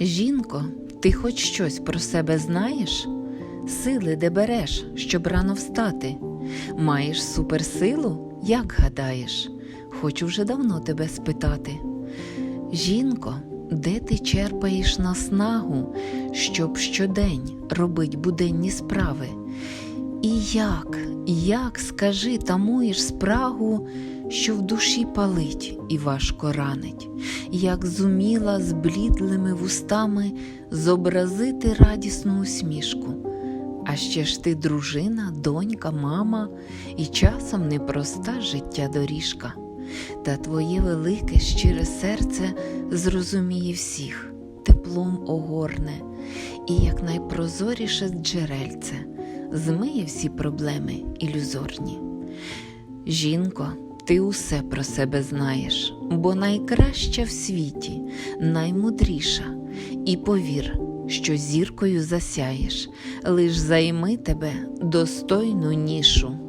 Жінко, ти хоч щось про себе знаєш? Сили де береш, щоб рано встати? Маєш суперсилу, як гадаєш? Хочу вже давно тебе спитати. Жінко, де ти черпаєш наснагу, щоб щодень робить буденні справи? І як, як, скажи, тамуєш спрагу, що в душі палить і важко ранить, як зуміла з блідлими вустами зобразити радісну усмішку. А ще ж ти дружина, донька, мама і часом непроста життя доріжка. Та твоє велике щире серце зрозуміє всіх, теплом огорне, і як найпрозоріше джерельце змиє всі проблеми ілюзорні. Жінко, ти усе про себе знаєш, бо найкраща в світі, наймудріша, і повір, що зіркою засяєш, лиш займи тебе достойну нішу.